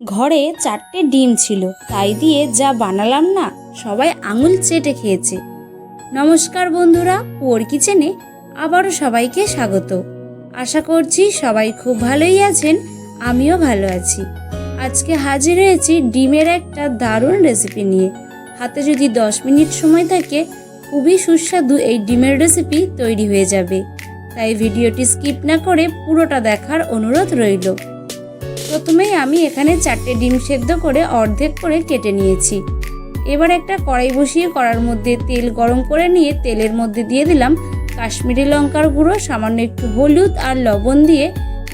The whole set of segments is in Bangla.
ঘরে চারটে ডিম ছিল। তাই দিয়ে যা বানালাম না, সবাই আঙুল চেটে খেয়েছে। নমস্কার বন্ধুরা পুয়ার কিচেনে আবারও সবাইকে স্বাগত। আশা করছি সবাই খুব ভালোই আছেন, আমিও ভালো আছি। আজকে হাজির হয়েছি ডিমের একটা দারুণ রেসিপি নিয়ে। হাতে যদি দশ মিনিট সময় থাকে, খুবই সুস্বাদু এই ডিমের রেসিপি তৈরি হয়ে যাবে। তাই ভিডিওটি স্কিপ না করে পুরোটা দেখার অনুরোধ রইল। প্রথমেই আমি এখানে চারটে ডিম সেদ্ধ করে অর্ধেক করে কেটে নিয়েছি। এবার একটা কড়াই বসিয়ে কড়ার মধ্যে তেল গরম করে নিয়ে তেলের মধ্যে দিয়ে দিলাম কাশ্মীরি লঙ্কার গুঁড়ো, সামান্য একটু হলুদ আর লবণ দিয়ে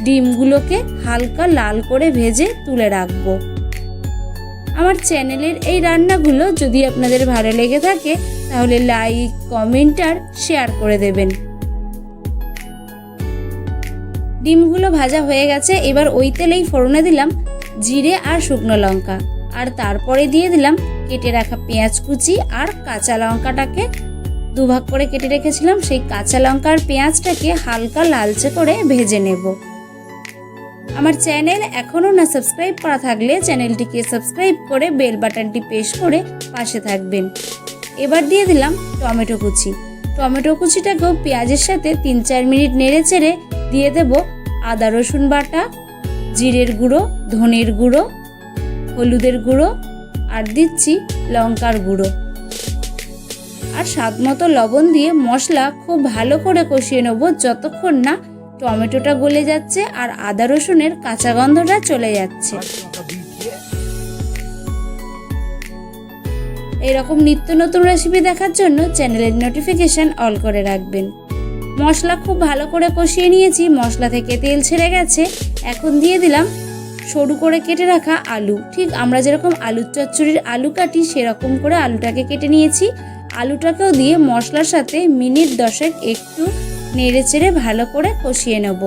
ডিমগুলোকে হালকা লাল করে ভেজে তুলে রাখব। আমার চ্যানেলের এই রান্নাগুলো যদি আপনাদের ভালো লেগে থাকে, তাহলে লাইক, কমেন্ট আর শেয়ার করে দেবেন। ডিমগুলো ভাজা হয়ে গেছে, এবার ওই তেলেই ফোড়নে দিলাম জিরে আর শুকনো লঙ্কা। আর তারপরে দিয়ে দিলাম কেটে রাখা পেঁয়াজ কুচি আর কাঁচা লঙ্কাটাকে। দুভাগ করে কেটে রেখেছিলাম, সেই কাঁচা লঙ্কা আর পেঁয়াজটাকে হালকা লালচে করে ভেজে নেব। আমার চ্যানেল এখনও না সাবস্ক্রাইব করা থাকলে চ্যানেলটিকে সাবস্ক্রাইব করে বেল বাটনটি প্রেস করে পাশে থাকবেন। এবার দিয়ে দিলাম টমেটো কুচি। টমেটো কুচিটাকেও পেঁয়াজের সাথে তিন চার মিনিট নেড়ে চেড়ে দিয়ে দেব আদা রসুন বাটা, জিরের গুঁড়ো, ধনের গুঁড়ো, হলুদের গুঁড়ো আর দিচ্ছি লঙ্কার গুঁড়ো। আর স্বাদ মতো লবণ দিয়ে মশলা খুব ভালো করে কষিয়ে নেব যতক্ষণ না টমেটোটা গলে যাচ্ছে আর আদা রসুনের কাঁচা গন্ধটা চলে যাচ্ছে। এরকম নিত্য নতুন রেসিপি দেখার জন্য চ্যানেলের নোটিফিকেশান অল করে রাখবেন। মশলা খুব ভালো করে কষিয়ে নিয়েছি, মশলা থেকে তেল ছেড়ে গেছে। এখন দিয়ে দিলাম সরু করে কেটে রাখা আলু। ঠিক আমরা যেরকম আলুর চচ্চড়ির আলু কাটি, সেরকম করে আলুটাকে কেটে নিয়েছি। আলুটাকেও দিয়ে মশলার সাথে মিনিট দশেক একটু নেড়ে চেড়ে ভালো করে কষিয়ে নেব।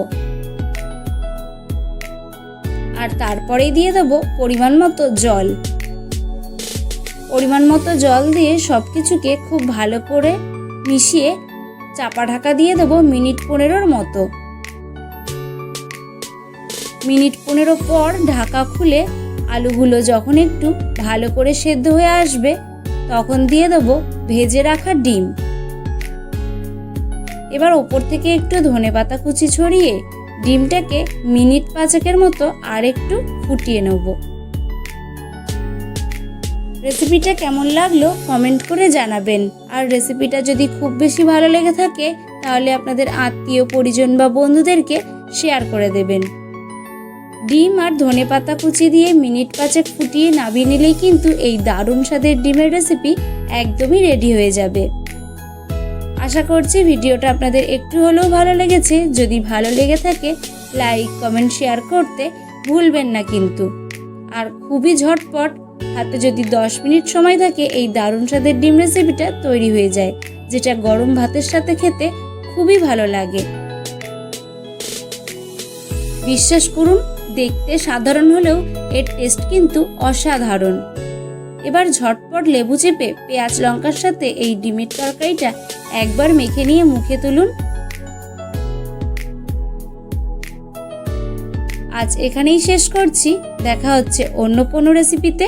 আর তারপরেই দিয়ে দেবো পরিমাণ মতো জল। পরিমাণ মতো জল দিয়ে সব কিছুকে খুব ভালো করে মিশিয়ে চাপা ঢাকা দিয়ে দেবো মিনিট পনেরোর মতো। মিনিট পনেরো পর ঢাকা খুলে আলুগুলো যখন একটু ভালো করে সেদ্ধ হয়ে আসবে, তখন দিয়ে দেবো ভেজে রাখা ডিম। এবার ওপর থেকে একটু ধনে পাতা কুচি ছড়িয়ে ডিমটাকে মিনিট পাঁচেকের মতো আর একটু ফুটিয়ে নেব। রেসিপিটা কেমন লাগল কমেন্ট করে জানাবেন। আর রেসিপিটা যদি খুব বেশি ভালো লেগে থাকে, তাহলে আপনাদের আত্মীয়, পরিজন বা বন্ধুদেরকে শেয়ার করে দেবেন। ডিম আর ধনে পাতা কুচি দিয়ে মিনিট পাঁচেক ফুটিয়ে নামিয়ে নিলেই কিন্তু এই দারুণ স্বাদের ডিমের রেসিপি একদমই রেডি হয়ে যাবে। আশা করছি ভিডিওটা আপনাদের একটু হলেও ভালো লেগেছে। যদি ভালো লেগে থাকে, লাইক, কমেন্ট, শেয়ার করতে ভুলবেন না কিন্তু। আর খুবই ঝটপট হাতে যদি দশ মিনিট সময় থাকে, এই দারুণ স্বাদের ডিম রেসিপিটা তৈরি হয়ে যায়, যেটা গরম ভাতের সাথে খেতে খুবই ভালো লাগে। বিশ্বাস করুন, দেখতে সাধারণ হলেও এর টেস্ট কিন্তু অসাধারণ। এবার ঝটপট লেবু চেপে পেঁয়াজ লঙ্কার সাথে এই ডিমের তরকারিটা একবার মেখে নিয়ে মুখে তুলুন। আজ এখানেই শেষ করছি। দেখা হচ্ছে অন্য কোনো রেসিপিতে